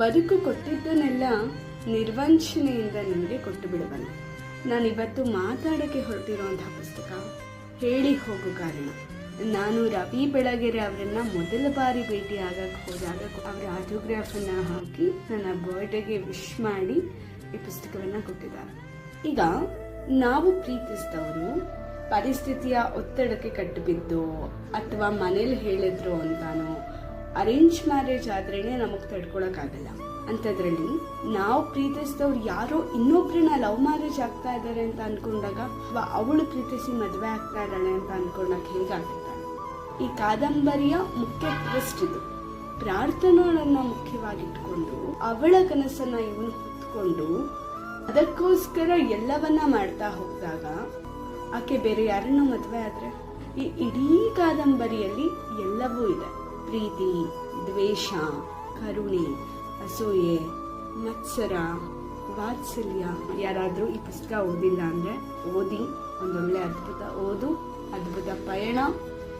ಬದುಕು ಕೊಟ್ಟಿದ್ದನ್ನೆಲ್ಲ ನಿರ್ವಂಚನೆಯಿಂದ ನಿಮಗೆ ಕೊಟ್ಟು ಬಿಡಬಲ್ಲ ನಾನು ಇವತ್ತು ಮಾತಾಡೋಕ್ಕೆ ಹೊರಟಿರುವಂತಹ ಪುಸ್ತಕ. ಹೇಳಿ ಹೋಗು ಕಾರಣ. ನಾನು ರವಿ ಬೆಳಗೆರೆ ಅವರನ್ನ ಮೊದಲ ಬಾರಿ ಭೇಟಿ ಆಗಕ್ಕೆ ಹೋದಾಗ ಅವರ ಆಟೋಗ್ರಾಫನ್ನು ಹಾಕಿ ನನ್ನ ಬರ್ಡೇಗೆ ವಿಶ್ ಮಾಡಿ ಈ ಪುಸ್ತಕವನ್ನು ಕೊಟ್ಟಿದ್ದಾರೆ. ಈಗ ನಾವು ಪ್ರೀತಿಸಿದವರು ಪರಿಸ್ಥಿತಿಯ ಒತ್ತಡಕ್ಕೆ ಕಟ್ಟಿಬಿದ್ದು ಅಥವಾ ಮನೇಲಿ ಹೇಳಿದ್ರು ಅಂತಾನೋ ಅರೇಂಜ್ ಮ್ಯಾರೇಜ್ ಆದ್ರೇನೆ ನಮಗೆ ತಡ್ಕೊಳಕ್ಕಾಗಲ್ಲ ಅಂಥದ್ರಲ್ಲಿ ನಾವು ಪ್ರೀತಿಸಿದವ್ರು ಯಾರೋ ಇನ್ನೊಬ್ರನ್ನ ಲವ್ ಮ್ಯಾರೇಜ್ ಆಗ್ತಾ ಇದ್ದಾರೆ ಅಂತ ಅನ್ಕೊಂಡಾಗ ಅಥವಾ ಅವಳು ಪ್ರೀತಿಸಿ ಮದುವೆ ಆಗ್ತಾ ಇದ್ದಾಳೆ ಅಂತ ಅನ್ಕೊಂಡಾಗ ಹೇಗಾಗುತ್ತೆ ಈ ಕಾದಂಬರಿಯ ಮುಖ್ಯ ಟ್ರಸ್ಟ್ ಇದು. ಪ್ರಾರ್ಥನೆಗಳನ್ನ ಮುಖ್ಯವಾಗಿಟ್ಕೊಂಡು ಅವಳ ಕನಸನ್ನ ಇವನು ಹೊತ್ಕೊಂಡು ಅದಕ್ಕೋಸ್ಕರ ಎಲ್ಲವನ್ನ ಮಾಡ್ತಾ ಹೋಗಿದಾಗ ಆಕೆ ಬೇರೆ ಯಾರನ್ನೂ ಮದುವೆ ಆದ್ರೆ? ಈ ಇಡೀ ಕಾದಂಬರಿಯಲ್ಲಿ ಎಲ್ಲವೂ ಇದೆ. ಪ್ರೀತಿ, ದ್ವೇಷ, ಕರುಣೆ, ಅಸೂಯೆ, ಮತ್ಸರ, ವಾತ್ಸಲ್ಯ. ಯಾರಾದರೂ ಈ ಪುಸ್ತಕ ಓದಿಲ್ಲ ಅಂದರೆ ಓದಿ, ಒಂದೊಳ್ಳೆ ಅದ್ಭುತ ಓದು, ಅದ್ಭುತ ಪಯಣ.